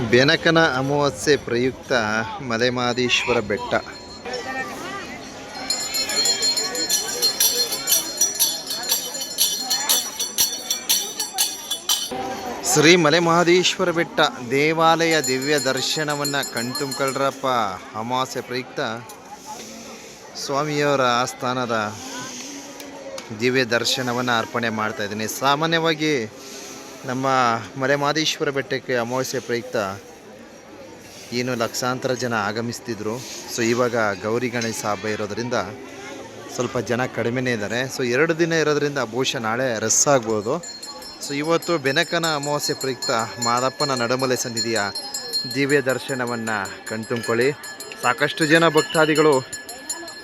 ಬೆನಕನ ಅಮಾವಾಸ್ಯೆ ಪ್ರಯುಕ್ತ ಮಲೆಮಾದೀಶ್ವರ ಬೆಟ್ಟ. ಶ್ರೀ ಮಲೆಮಹದೇಶ್ವರ ಬೆಟ್ಟ ದೇವಾಲಯ ದಿವ್ಯ ದರ್ಶನವನ್ನು ಕಣ್ತುಂಬ್ಕೊಳ್ರಪ್ಪ. ಅಮಾವಾಸ್ಯೆ ಪ್ರಯುಕ್ತ ಸ್ವಾಮಿಯವರ ಆಸ್ಥಾನದ ದಿವ್ಯ ದರ್ಶನವನ್ನು ಅರ್ಪಣೆ ಮಾಡ್ತಾ ಇದ್ದೀನಿ. ಸಾಮಾನ್ಯವಾಗಿ ನಮ್ಮ ಮಲೆಮಹದೇಶ್ವರ ಬೆಟ್ಟಕ್ಕೆ ಅಮಾವಾಸ್ಯೆ ಪ್ರಯುಕ್ತ ಏನು ಲಕ್ಷಾಂತರ ಜನ ಆಗಮಿಸ್ತಿದ್ರು. ಸೊ, ಇವಾಗ ಗೌರಿ ಗಣೇಶ ಹಬ್ಬ ಇರೋದರಿಂದ ಸ್ವಲ್ಪ ಜನ ಕಡಿಮೆನೇ ಇದ್ದಾರೆ. ಸೊ, ಎರಡು ದಿನ ಇರೋದ್ರಿಂದ ಬಹುಶಃ ನಾಳೆ ರಸ್ ಆಗ್ಬೋದು. ಸೊ, ಇವತ್ತು ಬೆನಕನ ಅಮಾವಾಸ್ಯೆ ಪ್ರಯುಕ್ತ ಮಾದಪ್ಪನ ನಡಮಲೆ ಸನ್ನಿಧಿಯ ದಿವ್ಯ ದರ್ಶನವನ್ನು ಕಣ್ತುಂಬ್ಕೊಳ್ಳಿ. ಸಾಕಷ್ಟು ಜನ ಭಕ್ತಾದಿಗಳು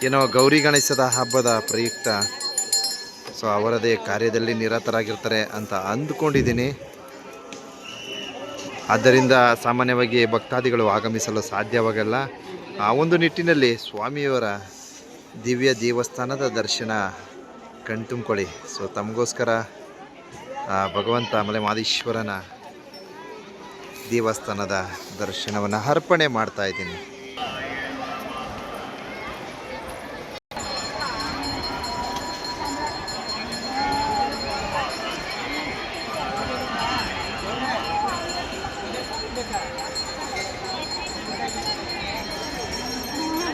ಏನೋ ಗೌರಿ ಗಣೇಶದ ಹಬ್ಬದ ಪ್ರಯುಕ್ತ ಸೊ ಅವರದೇ ಕಾರ್ಯದಲ್ಲಿ ನಿರತರಾಗಿರ್ತಾರೆ ಅಂತ ಅಂದ್ಕೊಂಡಿದ್ದೀನಿ. ಆದ್ದರಿಂದ ಸಾಮಾನ್ಯವಾಗಿ ಭಕ್ತಾದಿಗಳು ಆಗಮಿಸಲು ಸಾಧ್ಯವಾಗಲ್ಲ. ಆ ಒಂದು ನಿಟ್ಟಿನಲ್ಲಿ ಸ್ವಾಮಿಯವರ ದಿವ್ಯ ದೇವಸ್ಥಾನದ ದರ್ಶನ ಕಣ್ತುಂಬ್ಕೊಳ್ಳಿ. ಸೊ ತಮಗೋಸ್ಕರ ಭಗವಂತ ಮಲೆ ಮಾದೇಶ್ವರನ ದೇವಸ್ಥಾನದ ದರ್ಶನವನ್ನು ಅರ್ಪಣೆ ಮಾಡ್ತಾ ಇದ್ದೀನಿ.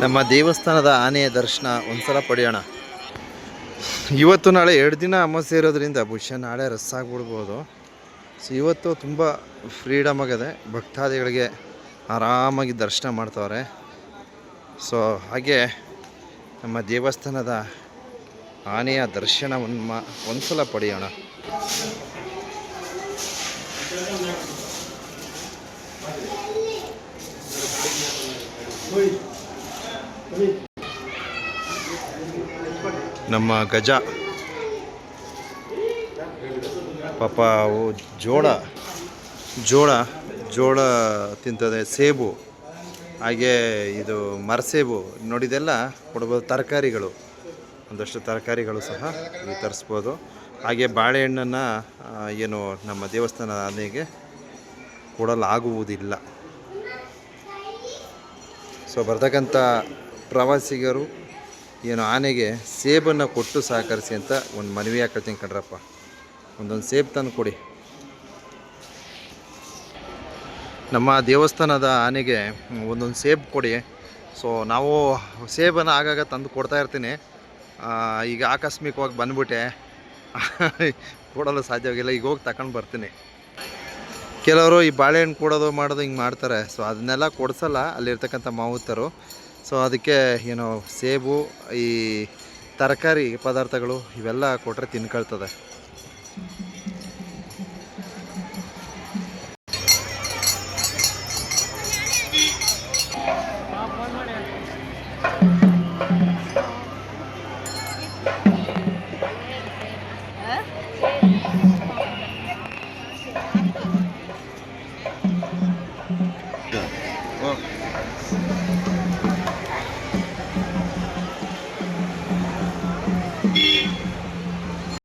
ನಮ್ಮ ದೇವಸ್ಥಾನದ ಆನೆಯ ದರ್ಶನ ಒಂದ್ಸಲ ಪಡೆಯೋಣ. ಇವತ್ತು ನಾಳೆ ಎರಡು ದಿನ ಅಮಾವಾಸ್ಯೆ ಇರೋದ್ರಿಂದ ಬಹುಶಃ ನಾಳೆ ರಸ್ ಆಗ್ಬಿಡ್ಬೋದು. ಸೊ ಇವತ್ತು ತುಂಬ ಫ್ರೀಡಮ್ ಆಗಿದೆ. ಭಕ್ತಾದಿಗಳಿಗೆ ಆರಾಮಾಗಿ ದರ್ಶನ ಮಾಡ್ತವ್ರೆ. ಸೊ ಹಾಗೆ ನಮ್ಮ ದೇವಸ್ಥಾನದ ಆನೆಯ ದರ್ಶನವನ್ನು ಒಂದ್ಸಲ ಪಡೆಯೋಣ. ನಮ್ಮ ಗಜ. ಪಾಪ ಜೋಳ. ಜೋಳ ಜೋಳ ತಿಂತದೆ, ಸೇಬು. ಹಾಗೆ ಇದು ಮರಸೇಬು. ನೋಡಿದೆಲ್ಲ ಕೊಡ್ಬೋದು ತರಕಾರಿಗಳು. ಒಂದಷ್ಟು ತರಕಾರಿಗಳು ಸಹ ವಿತರಿಸ್ಬೋದು ಹಾಗೆ ಬಾಳೆಹಣ್ಣನ್ನು ಏನು ನಮ್ಮ ದೇವಸ್ಥಾನ ಆನೆಗೆ ಕೊಡಲಾಗುವುದಿಲ್ಲ. ಸೊ ಬರ್ತಕ್ಕಂಥ ಪ್ರವಾಸಿಗರು ಏನು ಆನೆಗೆ ಸೇಬನ್ನು ಕೊಟ್ಟು ಸಹಕರಿಸಿ ಅಂತ ಒಂದು ಮನವಿ ಹಾಕೊಳ್ತೀನಿ ಕಣ್ರಪ್ಪ. ಒಂದೊಂದು ಸೇಬು ತಂದು ಕೊಡಿ. ನಮ್ಮ ದೇವಸ್ಥಾನದ ಆನೆಗೆ ಒಂದೊಂದು ಸೇಬು ಕೊಡಿ. ಸೊ ನಾವು ಸೇಬನ್ನು ಆಗಾಗ ತಂದು ಕೊಡ್ತಾ ಇರ್ತೀನಿ. ಈಗ ಆಕಸ್ಮಿಕವಾಗಿ ಬಂದ್ಬಿಟ್ಟೆ. ಕೊಡಲು ಸಾಧ್ಯವಾಗಿಲ್ಲ. ಈಗ ಹೋಗಿ ತಗೊಂಡು ಬರ್ತೀನಿ. ಕೆಲವರು ಈ ಬಾಳೆಹಣ್ಣು ಕೊಡೋದು ಮಾಡೋದು ಹಿಂಗೆ ಮಾಡ್ತಾರೆ. ಸೊ ಅದನ್ನೆಲ್ಲ ಕೊಡಿಸಲ್ಲ. ಅಲ್ಲಿರ್ತಕ್ಕಂಥ ಮಾವುತರು. ಸೊ ಅದಕ್ಕೆ ಏನು ಸೇಬು ಈ ತರಕಾರಿ ಪದಾರ್ಥಗಳು ಇವೆಲ್ಲ ಕೊಟ್ಟರೆ ತಿನ್ಕೊಳ್ತದೆ.